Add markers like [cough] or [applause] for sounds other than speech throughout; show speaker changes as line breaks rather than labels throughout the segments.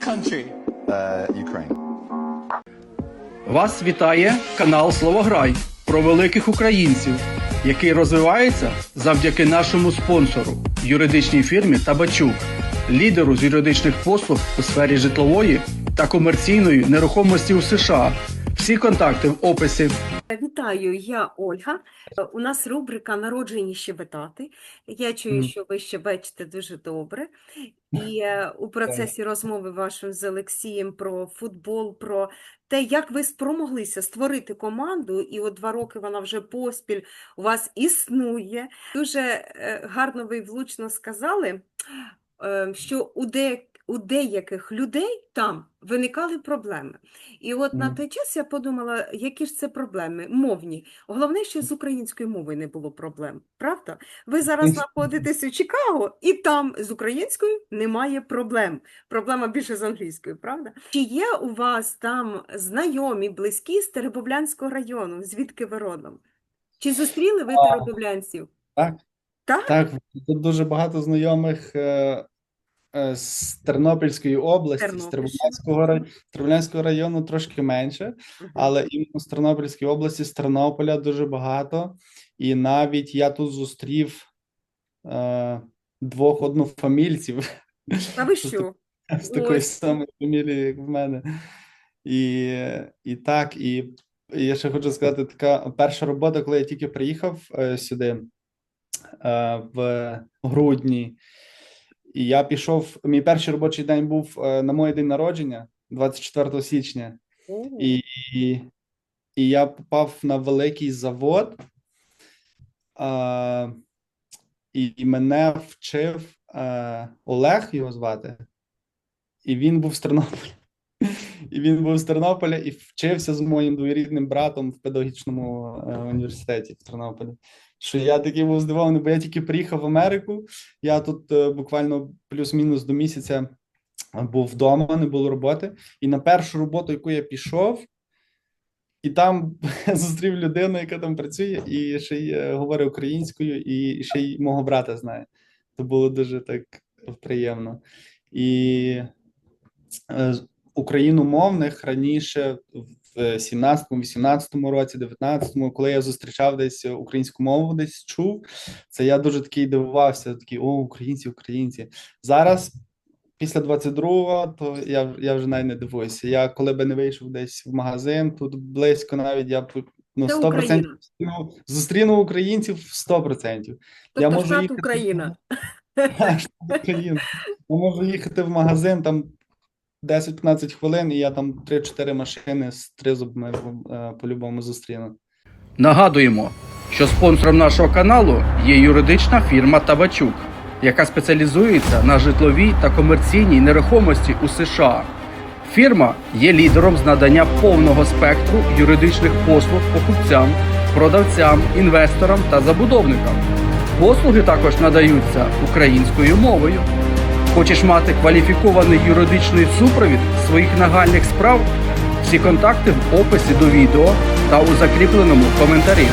country?
Uh, Ukraine.
Вас вітає канал Словограй про великих українців, який розвивається завдяки нашому спонсору юридичній фірмі Табачук, лідеру з юридичних послуг у сфері житлової та комерційної нерухомості у США. Всі контакти в описі.
Вітаю, я Ольга. У нас рубрика Народжені щебетати. Я чую, що ви щебечете дуже добре. І е, у процесі розмови вашої з Олексієм про футбол, про те, як ви спромоглися створити команду, і от два роки вона вже поспіль у вас існує. Дуже е, гарно ви влучно сказали, е, що у де у деяких людей там виникали проблеми. І от на той час я подумала, які ж це проблеми? Мовні. Головне, що з українською мовою не було проблем, правда? Ви зараз знаходитесь у Чикаго, і там з українською немає проблем. Проблема більше з англійською, правда? Чи є у вас там знайомі, близькі з Теребовлянського району, звідки ви родом? Чи зустріли ви теребовлянців?
Так,
Так?
так, тут дуже багато знайомих е, з Тернопільської області, з Тернопільського, Тернопільського району трошки менше, але іменно з Тернопільської області, з Тернополя дуже багато. І навіть я тут зустрів е, двох однофамільців
А ви [laughs]
з
що?
з такої
Ось.
самої фамілії, як в мене. І, і так, і, і я ще хочу сказати, така перша робота, коли я тільки приїхав е, сюди е, в грудні, і я пішов. Мій перший робочий день був е, на мій день народження, 24 січня, і, і, і я попав на великий завод, а, і, і мене вчив а, Олег його звати, і він був з Тернополя. І він був з Тернополя і вчився з моїм двоюрідним братом в педагогічному е, університеті в Тернополі. Що я такий був здивований, бо я тільки приїхав в Америку. Я тут е, буквально плюс-мінус до місяця був вдома, не було роботи. І на першу роботу, яку я пішов, і там [laughs] зустрів людину, яка там працює, і ще й е, говорить українською, і ще й мого брата знає. То було дуже так приємно. І е, україномовних раніше в 17-18 році, 19-му, коли я зустрічав десь українську мову, десь чув, це я дуже такий дивувався, такий, о, українці, українці. Зараз, після 22-го, то я, я вже навіть не дивуюся. Я коли би не вийшов десь в магазин, тут близько навіть я б, ну,
Це
100%
Україна.
зустріну, українців 100%. я
Тобто
можу
штат
їхати [laughs]
Україна.
Я можу їхати в магазин там 10-15 хвилин, і я там 3-4 машини з тризубами е, по-любому зустріну.
Нагадуємо, що спонсором нашого каналу є юридична фірма Табачук, яка спеціалізується на житловій та комерційній нерухомості у США. Фірма є лідером з надання повного спектру юридичних послуг покупцям, продавцям, інвесторам та забудовникам. Послуги також надаються українською мовою. Хочеш мати кваліфікований юридичний супровід своїх нагальних справ? Всі контакти в описі до відео та у закріпленому коментарі.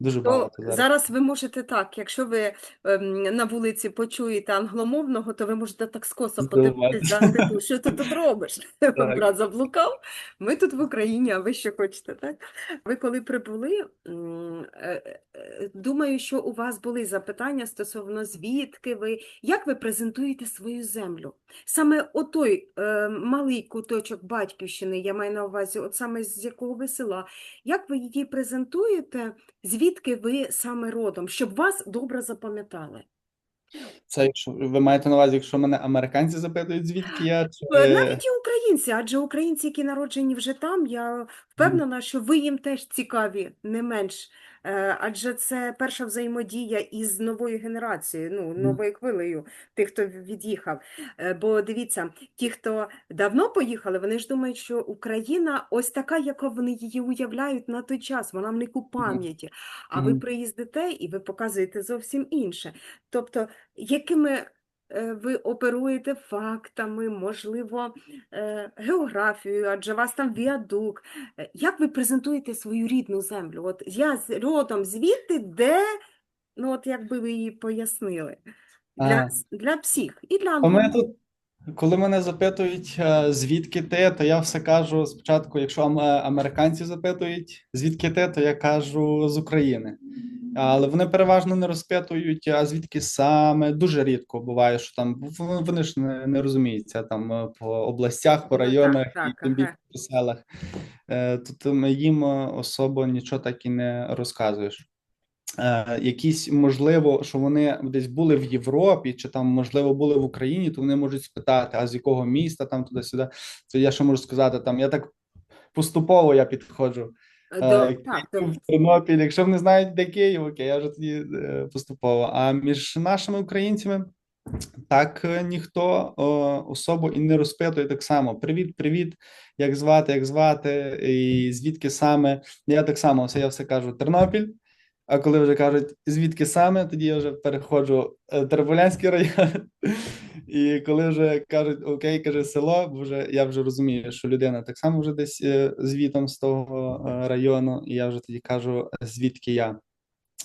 Дуже
То
багато зараз.
зараз ви можете так, якщо ви ем, на вулиці почуєте англомовного, то ви можете так скоса подивитись, да, типу, що ти тут робиш? [laughs] Брат заблукав, ми тут в Україні, а ви що хочете, так? Ви коли прибули, м, е, е, думаю, що у вас були запитання стосовно звідки ви, як ви презентуєте свою землю? Саме отой е, малий куточок батьківщини, я маю на увазі, от саме з якого ви села, як ви її презентуєте? Звідки ви саме родом, щоб вас добре запам'ятали?
Це якщо ви маєте на увазі, якщо мене американці запитують, звідки я чи
Е, Навіть і українці, адже українці, які народжені вже там, я впевнена, що ви їм теж цікаві, не менш. Е, Адже це перша взаємодія із новою генерацією, ну, новою хвилею тих, хто від'їхав. Е, Бо дивіться, ті, хто давно поїхали, вони ж думають, що Україна ось така, яка вони її уявляють на той час, вона в них у пам'яті. А ви приїздите і ви показуєте зовсім інше. Тобто, якими ви оперуєте фактами, можливо, е, географією, адже у вас там віадук. Е, Як ви презентуєте свою рідну землю? От я з родом звідти, де, ну от якби ви її пояснили. Для, для всіх і для
ми тут Коли мене запитують, е, звідки ти, то я все кажу спочатку, якщо е, американці запитують, звідки ти, то я кажу з України. Але вони переважно не розпитують, а звідки саме. Дуже рідко буває, що там вони ж не, не розуміються там е, по областях, по
Ну, так,
районах
так,
і тим більше
ага.
по селах. Тут їм особо нічого так і не розказуєш. Е, якісь можливо, що вони десь були в Європі, чи там можливо були в Україні, то вони можуть спитати, а з якого міста там туди-сюди. То я що можу сказати, там я так поступово я підходжу.
Е,
Е,
так, то-
Тернопіль, якщо вони знають, де Київ, окей, я вже тоді е, поступово. А між нашими українцями так е, ніхто е, особо і не розпитує так само. Привіт, привіт, як звати, як звати, і звідки саме. Я так само все, я все кажу Тернопіль. А коли вже кажуть, звідки саме, тоді я вже переходжу е, Терполянський район. І коли вже кажуть окей, каже село, бо вже я вже розумію, що людина так само вже десь е, звітом з того е, району, і я вже тоді кажу, звідки я.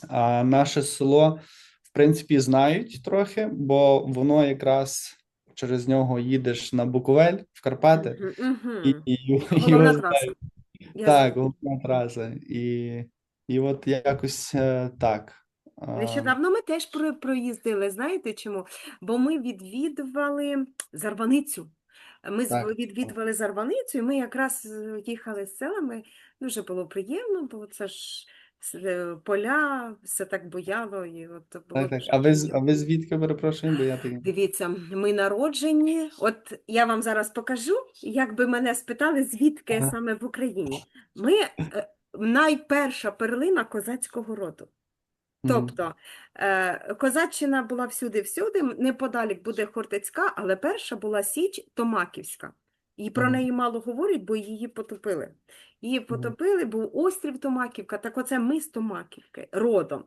А наше село, в принципі, знають трохи, бо воно якраз через нього їдеш на Буковель в Карпати,
Мгм, мгм.
і, і, і знають. Так, головна траса. І, і от якось е, так.
Нещодавно ми теж про- проїздили. Знаєте чому? Бо ми відвідували Зарваницю. Ми
Так.
відвідували Зарваницю, і ми якраз е, їхали з селами. Дуже було приємно, бо це ж е, поля, все так бояло. І от було
Так, так. А ви, а ви звідки перепрошую, бо я так.
Дивіться, ми народжені. От я вам зараз покажу, як би мене спитали, звідки
Ага.
саме в Україні. Ми е, найперша перлина козацького роду. Тобто е, козаччина була всюди-всюди, неподалік буде Хортицька, але перша була Січ Томаківська. І про неї мало говорять, бо її потопили. Її потопили, був острів Томаківка, так оце ми з Томаківки, родом.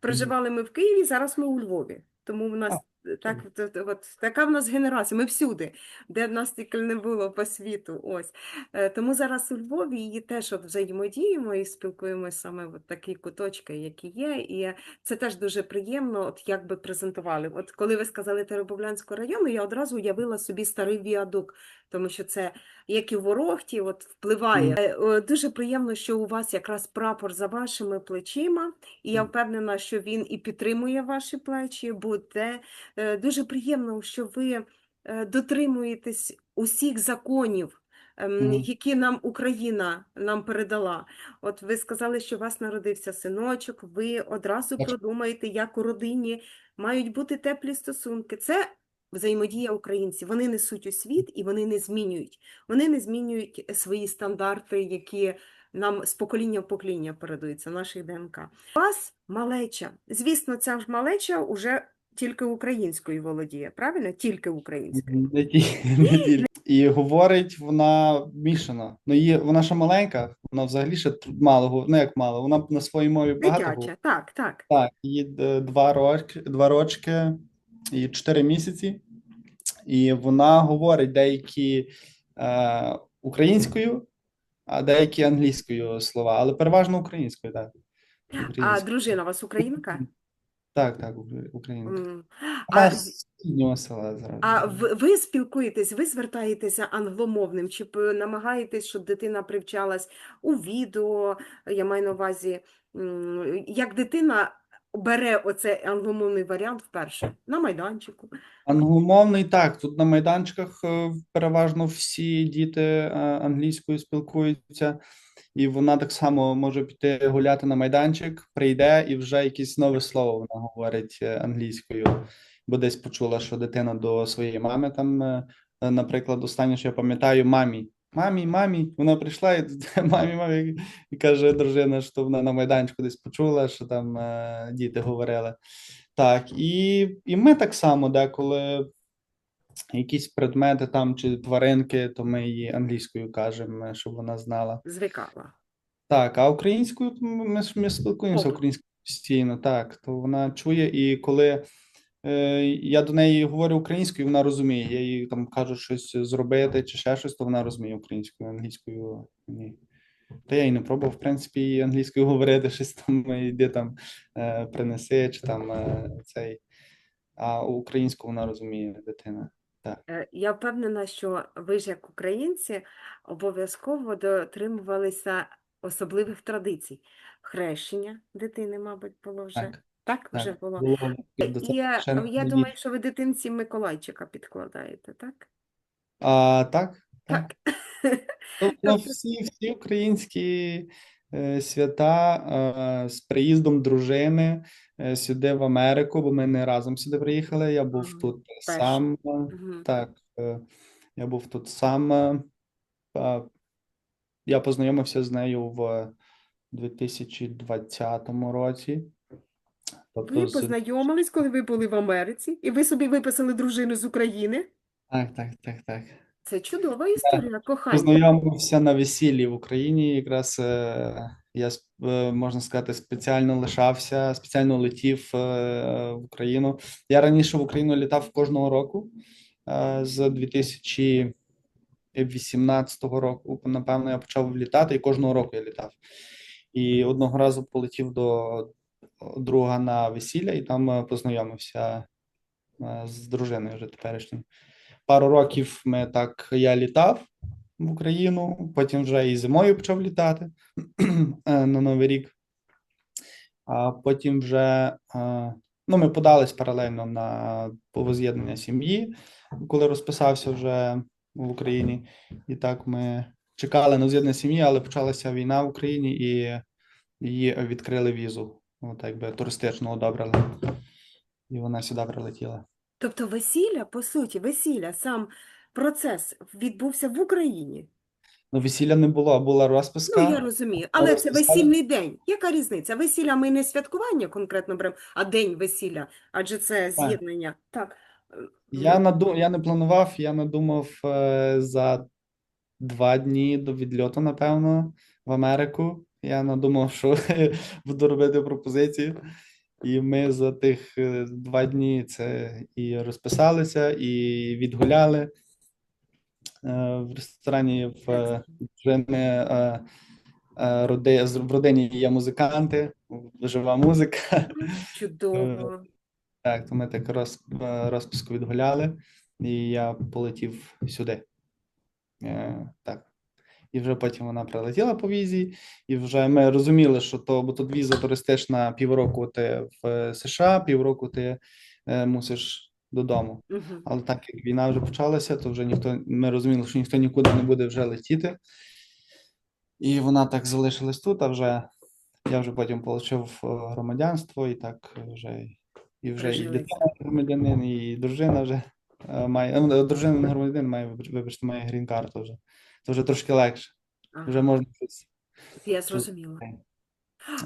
Проживали ми в Києві, зараз ми у Львові. Тому в нас так, от, от, така в нас генерація, ми всюди, де в нас тільки не було по світу. Ось. Е, Тому зараз у Львові її теж от взаємодіємо і спілкуємося саме в такі куточки, які є. І це теж дуже приємно, от як би презентували. От коли ви сказали Теребовлянського району, я одразу уявила собі старий віадук, тому що це як і в Ворохті, от впливає. О, Дуже приємно, що у вас якраз прапор за вашими плечима, і я впевнена, що він і підтримує ваші плечі. Буде Е, дуже приємно, що ви е, дотримуєтесь усіх законів, ем, які нам Україна нам передала. От ви сказали, що у вас народився синочок, ви одразу продумаєте, як у родині мають бути теплі стосунки. Це взаємодія українців. Вони несуть у світ і вони не змінюють. Вони не змінюють свої стандарти, які нам з покоління в покоління передаються, наших ДНК. У вас малеча. Звісно, ця ж малеча уже тільки українською володіє, правильно? Тільки українською.
Не ті- [laughs] не тільки. І говорить вона мішано. Ну, її, вона ще маленька, вона взагалі ще тр- мало, гов- ну як мало, вона на своїй мові багато говорить.
Дитяча, так, так.
Так, їй е, два рочки, два рочки і чотири місяці. І вона говорить деякі е, українською, а деякі англійською слова, але переважно українською, так.
А
Українською.
дружина у вас українка? [laughs]
Так, так, українка.
М.
Вона
А,
з сусіднього села зразу.
а ви, ви спілкуєтесь, ви звертаєтеся англомовним, чи п- намагаєтесь, щоб дитина привчалась у відео, я маю на увазі, м, як дитина бере оцей англомовний варіант вперше на майданчику.
Англомовний так. Тут на майданчиках е, переважно всі діти е, англійською спілкуються, і вона так само може піти гуляти на майданчик, прийде і вже якесь нове слово вона говорить е, англійською, бо десь почула, що дитина до своєї мами там, наприклад, останнє, що я пам'ятаю, мамі. Мамі, мамі, вона прийшла і [laughs] мамі, мамі, і каже дружина, що вона на майданчику десь почула, що там е, діти говорили. Так, і, і ми так само деколи якісь предмети там чи тваринки, то ми її англійською кажемо, щоб вона знала.
Звикала.
Так, а українською ми, ми спілкуємося українською постійно, так, то вона чує, і коли я до неї говорю українською, вона розуміє. Я їй там кажу щось зробити чи ще щось, то вона розуміє українською, англійською ні. Та я і не пробував, в принципі, і англійською [laughs] говорити, щось там йди там е, принеси, чи там е, цей. А українську вона розуміє дитина. так.
Е, Я впевнена, що ви ж як українці обов'язково дотримувалися особливих традицій. Хрещення дитини, мабуть, було вже.
Так,
Так, вже
так.
було.
Було
І я, я думаю, що ви дитинці Миколайчика підкладаєте, так?
А, так, так.
Так. [laughs]
Тобто
Тобто-
всі, всі українські е, свята е, з приїздом дружини е, сюди в Америку, бо ми не разом сюди приїхали. Я був
Ага,
тут
перший.
сам. е,
Мгм.
Так, е, я був тут сам. е, Я познайомився з нею в 2020 році. Тобто
Ви
з-
познайомились, коли ви були в Америці, і ви собі виписали дружину з України.
Так, так, так, так.
Це чудова історія кохання.
Познайомився на весіллі в Україні. Якраз е, я с- е, можна сказати, спеціально лишався, спеціально летів е, в Україну. Я раніше в Україну літав кожного року е, з 2018 року. Напевно, я почав літати, і кожного року я літав. І одного разу полетів до друга на весілля, і там е, познайомився е, з дружиною вже теперішньою. Пару років ми так я літав в Україну, потім вже і зимою почав літати [clears throat] е, на Новий рік. А потім вже ну, ми подались паралельно на воз'єднання сім'ї, коли розписався вже в Україні. І так ми чекали на воз'єднання сім'ї, але почалася війна в Україні і її відкрили візу. От якби туристично одобрили. І вона сюди прилетіла.
Тобто весілля, по суті, весілля, сам процес відбувся в Україні.
Ну, весілля не було, була розписка.
Ну, я розумію. Але це весільний день. Яка різниця? Весілля ми не святкування конкретно беремо, а день весілля, адже це з'єднання. Так.
Я наду... я не планував, я надумав е, за два дні до відльоту, напевно, в Америку. Я надумав, що [laughs] буду робити пропозицію. І ми за тих е, два дні це і розписалися, і відгуляли. Е, В ресторані в е, з- в родині є музиканти, жива музика.
Чудово.
Так, то ми так роз, розписку відгуляли, і я полетів сюди. Так. І вже потім вона прилетіла по візі, і вже ми розуміли, що то, бо тут віза туристична півроку ти в США, півроку ти е, мусиш додому.
Мгм.
Але так як війна вже почалася, то вже ніхто ми розуміли, що ніхто нікуди не буде вже летіти. І вона так залишилась тут, а вже я вже потім отримав громадянство, і так вже і вже і дитина громадянин, і дружина вже е, має. ну, Дружина не громадянин, має, вибач- вибачте, має грін-карту вже. Це вже трошки легше.
Ага,
Вже можна щось.
я зрозуміла.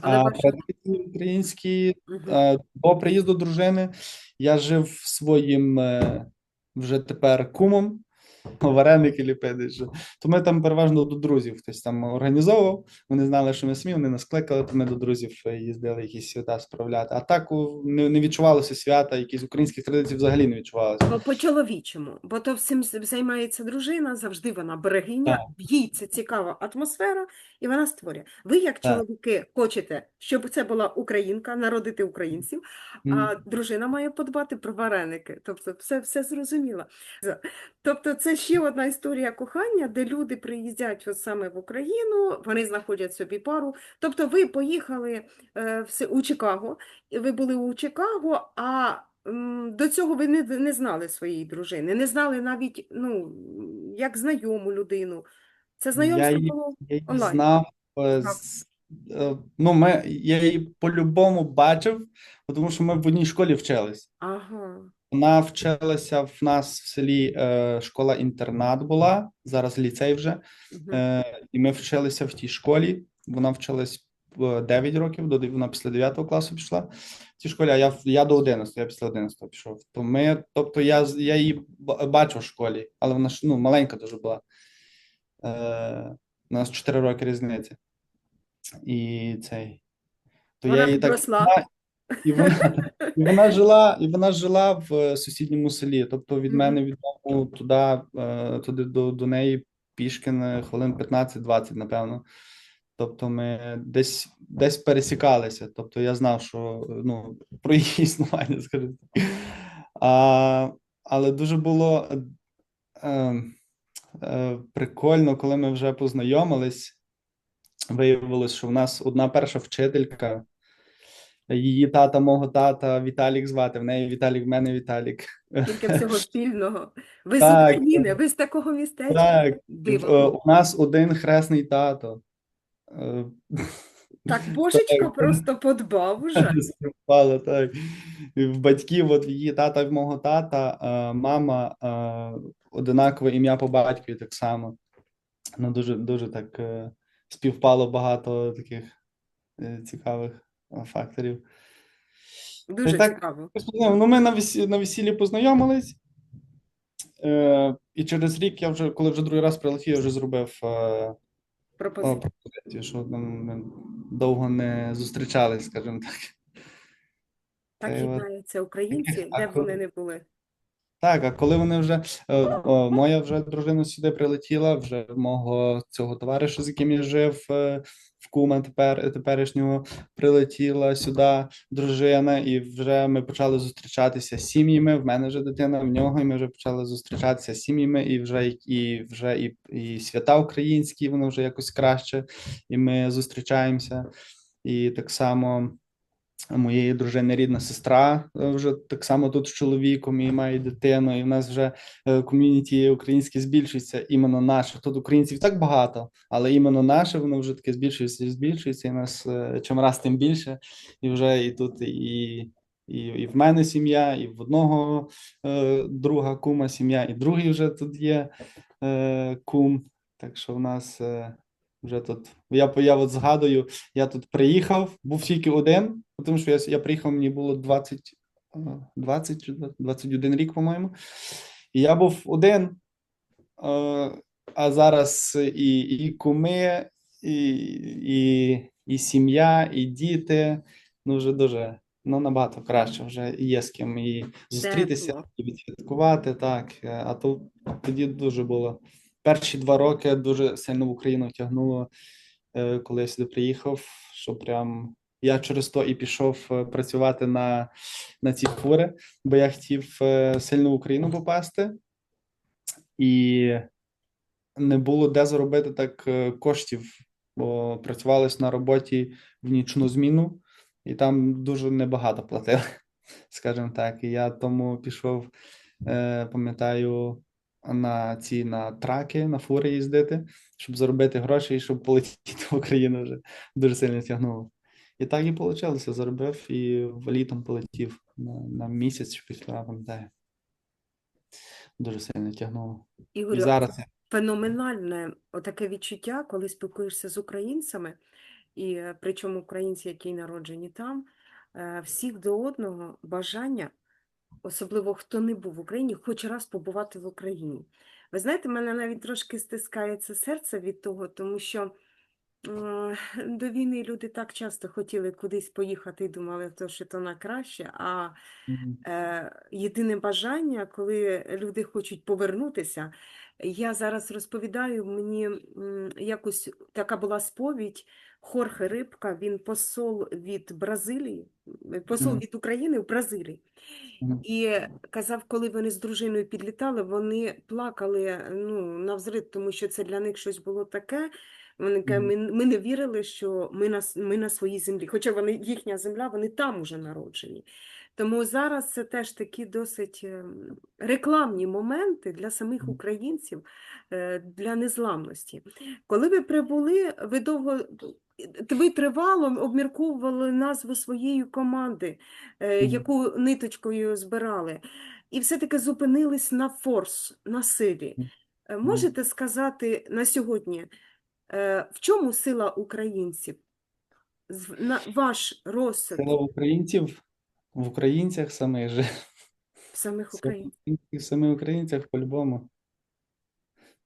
А
бачу,
традиції українські. Е, До приїзду дружини я жив своїм е, вже тепер кумом, [laughs] вареники ліпити. То ми там переважно до друзів хтось там організовував. Вони знали, що ми самі, вони нас кликали, то ми до друзів е, їздили якісь свята справляти. А так не, не відчувалося свята, якісь українські традиції взагалі не відчувалося.
Бо по-чоловічому, бо то всім займається дружина, завжди вона берегиня,
Так.
їй це цікава атмосфера, і вона створює. Ви, як
Так.
чоловіки, хочете, щоб це була українка, народити українців, а дружина має подбати про вареники. Тобто, все, все зрозуміло. Тобто, це ще одна історія кохання, де люди приїздять от саме в Україну, вони знаходять собі пару. Тобто, ви поїхали е, у Чикаго, ви були у Чикаго, а м, до цього ви не, не знали своєї дружини, не знали навіть, ну, як знайому людину. Це знайомство
її-
було
Я її
онлайн.
знав. е, з- е, Ну, ми, я її по-любому бачив, тому що ми в одній школі вчились.
Ага.
Вона вчилася в нас в селі е, школа-інтернат була, зараз ліцей вже. Е, і ми вчилися в тій школі. Вона вчилась 9 років, до вона після 9 класу пішла в тій школі, а я, я до 11, я після 11 пішов. То ми, тобто я, я її б- бачив в школі, але вона ж ну, маленька дуже була. Е, у нас 4 роки різниці. І цей. То
Вона
я її так і вона, і вона жила, і вона жила в е, сусідньому селі. Тобто від
Мгм.
мене від дому туди, е, туди до, до неї пішки на хвилин 15-20, напевно. Тобто ми десь десь пересікалися. Тобто я знав, що ну, про її [laughs] існування, скажімо. А але дуже було е, е, прикольно, коли ми вже познайомились. Виявилось, що в нас одна перша вчителька, її тата, мого тата, Віталік звати. В неї Віталік, в мене Віталік.
Тільки [laughs] всього спільного. Ви з України, ви з такого містечка.
Так,
Диво.
е, у нас один хресний тато. Е, [laughs]
Так, Божечко
Так.
просто подбав уже. [laughs]
Співпало, так. В батьків, от її тата, в мого тата, е, мама одинакове ім'я по батькові так само. Ну, дуже, дуже так співпало багато таких цікавих факторів.
Дуже
так,
цікаво.
Ну, ми на весіллі, на весіллі познайомились. Е, і через рік я вже, коли вже другий раз прилетів, я вже зробив е, пропозицію, що там ми довго не зустрічались, скажімо так.
Так
Та
єднаються українці, [laughs]
А
де б вони не були.
Так, а коли вони вже е, о, моя вже дружина сюди прилетіла, вже мого цього товариша, з яким я жив е, кума тепер теперішнього, прилетіла сюди дружина, і вже ми почали зустрічатися з сім'ями. В мене вже дитина, в нього, і ми вже почали зустрічатися з сім'ями, і вже і вже і, і свята українські, воно вже якось краще, і ми зустрічаємося. І так само моєї дружини рідна сестра е, вже так само тут з чоловіком і має дитину, і в нас вже е, ком'юніті українське збільшується, іменно наше. Тут українців так багато, але іменно наше воно вже таке збільшується і збільшується, і нас е, чим раз тим більше, і вже і тут і. І, і в мене сім'я, і в одного е, друга кума сім'я, і другий вже тут є е, кум. Так що в нас вже тут. Я, я от згадую, я тут приїхав, був тільки один, тому що я, я приїхав, мені було 20, е, 20 чи 21 рік, по-моєму. І я був один, а зараз і, і куми, і, і, і сім'я, і діти. Ну, вже дуже ну, набагато краще. Вже є з ким і зустрітися, і відсвяткувати. Так. Е, А то тоді дуже було. Перші два роки дуже сильно в Україну тягнуло, е, коли я сюди приїхав, що прям я через то і пішов е, працювати на, на ці фури, бо я хотів е, сильно в Україну попасти, і не було де заробити так коштів, бо працювалось на роботі в нічну зміну, і там дуже небагато платили, [laughs] скажімо так. І я тому пішов, пам'ятаю, на ці на траки, на фури їздити, щоб заробити гроші і щоб полетіти в Україну вже дуже сильно тягнуло. І так і вийшло. Заробив і літом полетів на, на місяць чи півтора, пам'ятаю. Дуже сильно тягнуло. І
Ігорю,
зараз
феноменальне отаке відчуття, коли спілкуєшся з українцями, і е, причому українці, які народжені там, е, всіх до одного бажання, особливо хто не був в Україні, хоч раз побувати в Україні. Ви знаєте, мене навіть трошки стискається серце від того, тому що до війни люди так часто хотіли кудись поїхати і думали, то, що то на краще, а е, єдине бажання, коли люди хочуть повернутися. Я зараз розповідаю, мені якось така була сповідь Хорхе Рибка, він посол від Бразилії, посол від України в Бразилії. І казав, коли вони з дружиною підлітали, вони плакали ну, навзрид, тому що це для них щось було таке. Вони кажуть, ми, ми не вірили, що ми на, ми на своїй землі. Хоча вони, їхня земля, вони там уже народжені. Тому зараз це теж такі досить ем, рекламні моменти для самих українців, е, для незламності. Коли ви прибули, ви довго ви тривало обмірковували назву своєї команди, е, яку ниточкою збирали, і все-таки зупинились на форс, на силі. Е, Можете сказати на сьогодні, е, в чому сила українців? Ваш розсуд
Сила українців в українцях самих же.
самих
Сила
українців.
українців в самих українцях по-любому.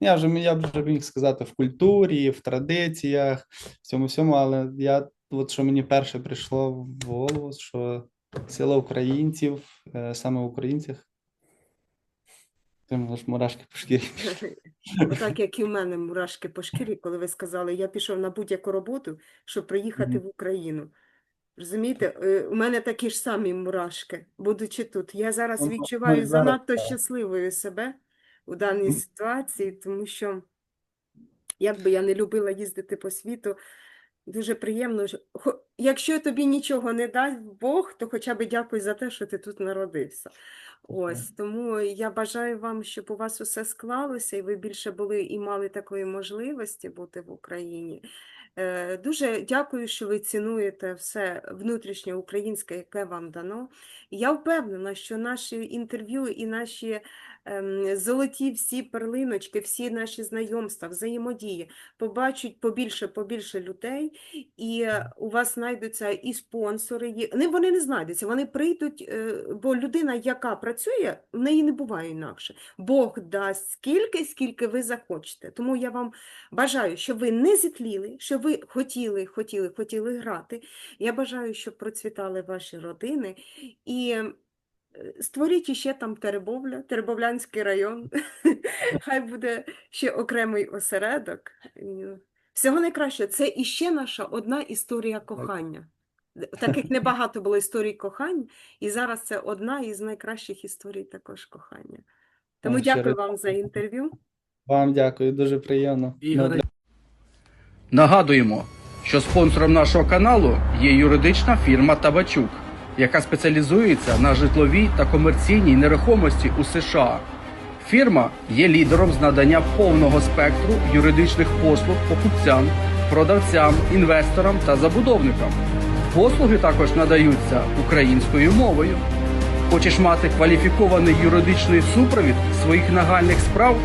Я вже, я б вже міг сказати в культурі, в традиціях, в цьому всьому, але я, от що мені перше прийшло в голову, що сила українців, е, саме в українцях. Прямо аж мурашки по шкірі. [laughs]
Отак, як і в мене мурашки по шкірі, коли ви сказали, я пішов на будь-яку роботу, щоб приїхати
Мгм.
в Україну. Розумієте, Е, у мене такі ж самі мурашки, будучи тут. Я зараз
Ну, ну,
відчуваю
зараз
занадто щасливою себе у даній ситуації, тому що, як би я не любила їздити по світу, дуже приємно. що- Якщо тобі нічого не дасть Бог, то хоча б дякуй за те, що ти тут народився. Ось, тому я бажаю вам, щоб у вас усе склалося, і ви більше були і мали такої можливості бути в Україні. Е, Дуже дякую, що ви цінуєте все внутрішнє українське, яке вам дано. Я впевнена, що наші інтерв'ю і наші ем, золоті всі перлиночки, всі наші знайомства, взаємодії побачать побільше, побільше людей, і е, у вас знайдуться і спонсори. Не, вони не знайдуться, вони прийдуть, е, бо людина, яка працює, в неї не буває інакше. Бог дасть скільки, скільки ви захочете. Тому я вам бажаю, щоб ви не зітліли, щоб ви хотіли, хотіли, хотіли грати. Я бажаю, щоб процвітали ваші родини. І е, створіть іще там Теребовля, Теребовлянський район. [laughs] Хай буде ще окремий осередок. Всього найкраще. Це іще наша одна історія кохання. Таких небагато було історій кохань, і зараз це одна із найкращих історій також кохання. Тому дякую вам за інтерв'ю.
Вам дякую, дуже приємно.
Нагадуємо, що спонсором нашого каналу є юридична фірма Табачук, яка спеціалізується на житловій та комерційній нерухомості у США. Фірма є лідером з надання повного спектру юридичних послуг покупцям, продавцям, інвесторам та забудовникам. Послуги також надаються українською мовою. Хочеш мати кваліфікований юридичний супровід своїх нагальних справ?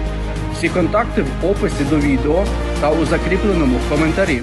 Всі контакти в описі до відео та у закріпленому коментарі.